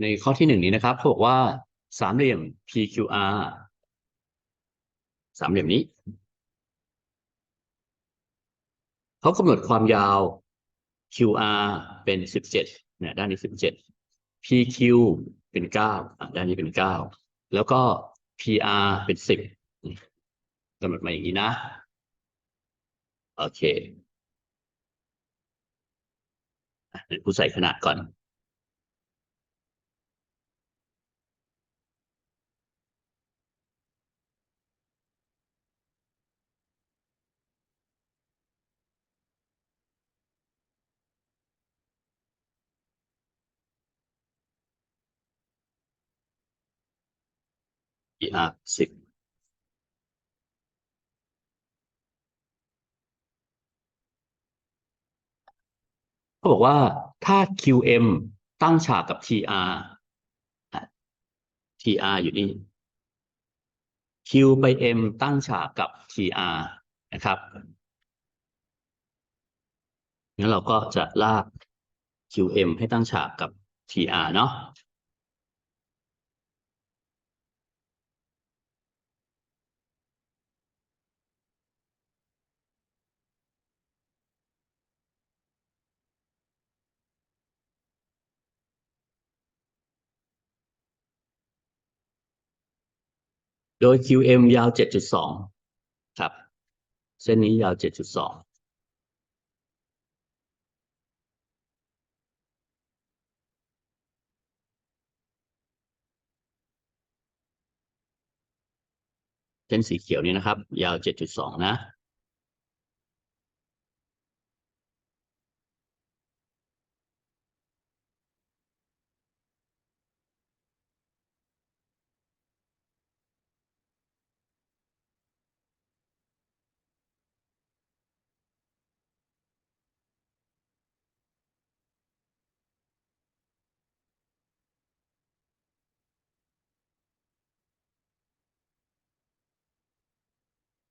ในข้อที่หนึ่งนี้นะครับเขาบอกว่าสามเหลี่ยม PQR สามเหลี่ยมนี้ เขากำหนดความยาว QR เป็นสิบเจ็ดเนี่ยด้านนี้สิบเจ็ด PQ เป็นเก้าด้านนี้เป็นเก้าแล้วก็ PR เป็นสิบกำหนดมาอย่างนี้นะ โอเคอะเดี๋ยวกูใส่ขนาดก่อน PR สิบเขาบอกว่าถ้า QM ตั้งฉากกับ TR TR อยู่นี่ Q ไป M ตั้งฉากกับ TR นะครับงั้นเราก็จะลาก QM ให้ตั้งฉากกับ TR เนาะ โดย QM ยาว 7.2 ครับ เส้นนี้ยาว 7.2เส้นสีเขียวนี้นะครับ ยาว 7.2 นะ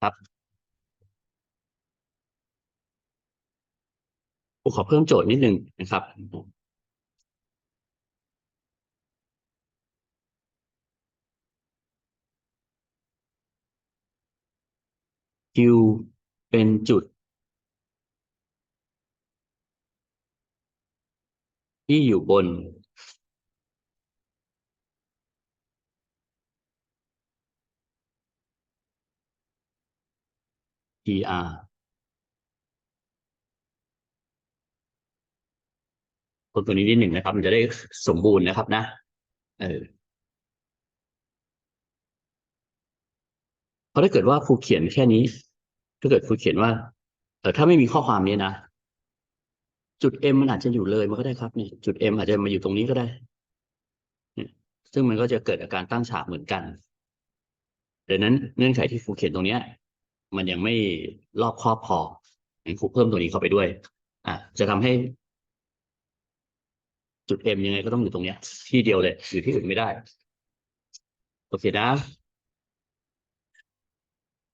ครับผมขอเพิ่มโจทย์นิดนึงนะครับ Q เป็นจุด ที่อยู่บน PR คนตัวนี้นิดหนึ่งนะครับ มันจะได้สมบูรณ์นะครับนะ เออเพราะถ้าเกิดว่าครูเขียนแค่นี้ ถ้าเกิดครูเขียนว่า เออถ้าไม่มีข้อความนี้นะ จุด M มันอาจจะอยู่เลยมันก็ได้ครับนี่จุด M อาจจะมาอยู่ตรงนี้ก็ได้ ซึ่งมันก็จะเกิดอาการตั้งฉากเหมือนกันดังนั้นเงื่อนไขที่ครูเขียนตรงเนี้ย มันยังไม่รอบครอบพองั้ครูเพิ่มตัวนี้เข้าไปด้วย อะจะทำให้จุด M ยังไงก็ต้องอยู่ตรงเนี้ย ที่เดียวเลยอยู่ที่อื่นไม่ได้ โอเคนะ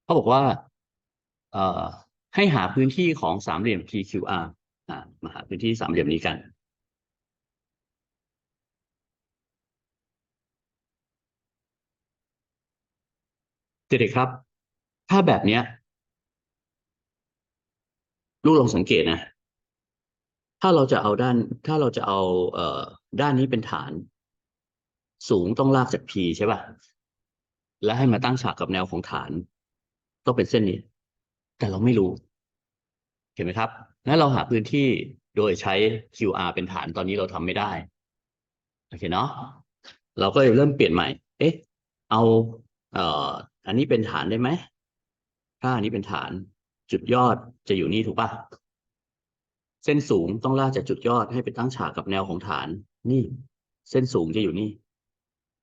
เขาบอกว่า เอ่อ ให้หาพื้นที่ของสามเหลี่ยม PQR อ่ามาหาพื้นที่สามเหลี่ยมนี้กันเด็กๆครับ ถ้าแบบเนี้ย ลูกลองสังเกตนะ ถ้าเราจะเอาด้าน ถ้าเราจะเอาเอ่อด้านนี้เป็นฐาน สูงต้องลากจาก P ใช่ป่ะ และให้มาตั้งฉากกับแนวของฐาน ต้องเป็นเส้นนี้ แต่เราไม่รู้ เห็นไหมครับงั้นเราหาพื้นที่โดยใช้ QR เป็นฐานตอนนี้เราทำไม่ได้ โอเคเนาะ เราก็เลยเริ่มเปลี่ยนใหม่ เอ๊ะ เอา เอ่อ อันนี้เป็นฐานได้ไหม ถ้าอันนี้เป็นฐาน จุดยอดจะอยู่นี่ถูกป่ะเส้นสูงต้องลากจากจุดยอดให้ไปตั้งฉากกับแนวของฐาน นี่ เส้นสูงจะอยู่นี่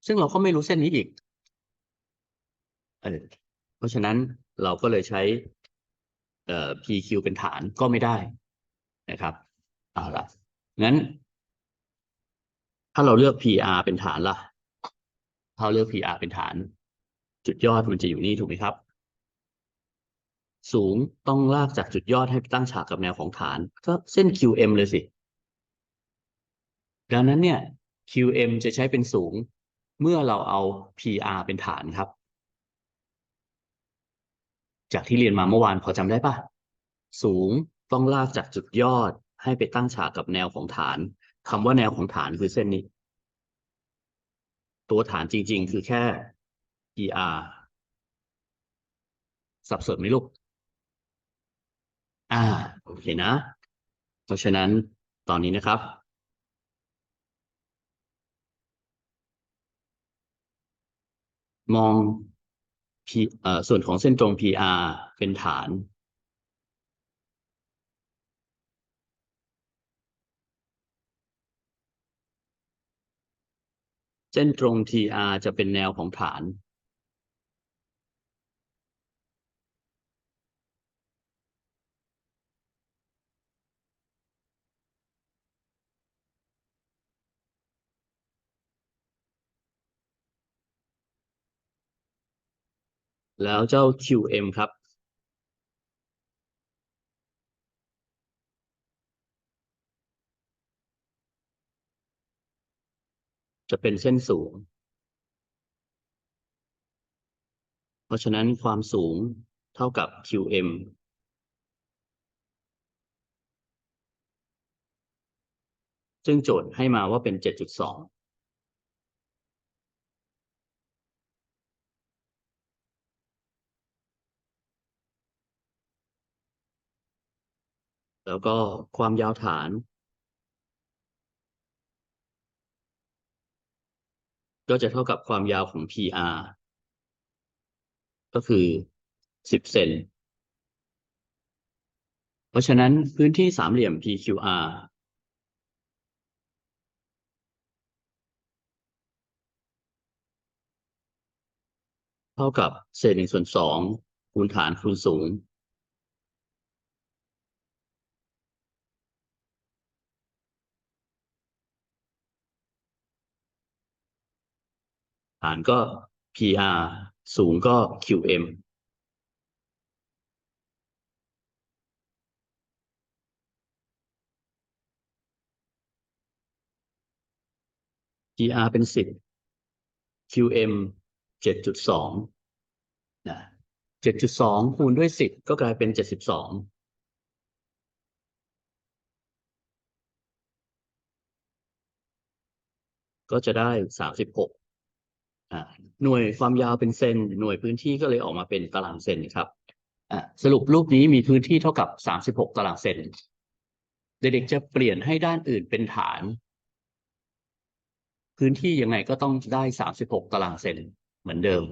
ซึ่งเราก็ไม่รู้เส้นนี้อีกเออเพราะฉะนั้นเราก็เลยใช้เอ่อ PQ เป็นฐานก็ไม่ได้นะครับเอาละงั้น ถ้าเราเลือก PR เป็นฐานล่ะ ถ้าเราเลือก PR เป็นฐาน จุดยอดมันจะอยู่นี่ถูกไหมครับ สูงต้องลากจากจุดยอดให้ไปตั้งฉากกับแนวของฐาน ก็เส้น QM เลยสิ ดังนั้นเนี่ย QM จะใช้เป็นสูงเมื่อเราเอา PR เป็นฐานครับ จากที่เรียนมาเมื่อวานพอจำได้ปะสูงต้องลากจากจุดยอดให้ไปตั้งฉากกับแนวของฐานคำว่าแนวของฐานคือเส้นนี้ ตัวฐานจริง ๆ คือแค่ PR สับสนไหมลูก อ่าโอเคนะ เพราะฉะนั้นตอนนี้นะครับ มอง P เอ่อส่วนของเส้นตรง PR เป็นฐาน เส้นตรง TR จะเป็นแนวของฐาน แล้วเจ้า QM ครับ จะเป็นเส้นสูง เพราะฉะนั้นความสูงเท่ากับ QM ซึ่งโจทย์ให้มาว่าเป็น 7.2 แล้วก็ความยาวฐาน ก็จะเท่ากับความยาวของ PR ก็คือ10เซน เพราะฉะนั้นพื้นที่สามเหลี่ยม PQR เท่ากับเศษหนึ่งส่วนสองคูณฐานคูณสูง ฐานก็ PR สูงก็ QM PR เป็นสิบ QM เจ็ดจุดสองนะเจ็ดจุดสองคูณด้วยสิบก็กลายเป็นเจ็ดสิบสองก็จะได้สามสิบหก หน่วยความยาวเป็นเซนหน่วยพื้นที่ก็เลยออกมาเป็นตารางเซนครับสรุปรูปนี้มีพื้นที่เท่ากับสามสิบหกตารางเซนเด็กๆจะเปลี่ยนให้ด้านอื่นเป็นฐาน พื้นที่ยังไงก็ต้องได้สามสิบหกตารางเซนเหมือนเดิม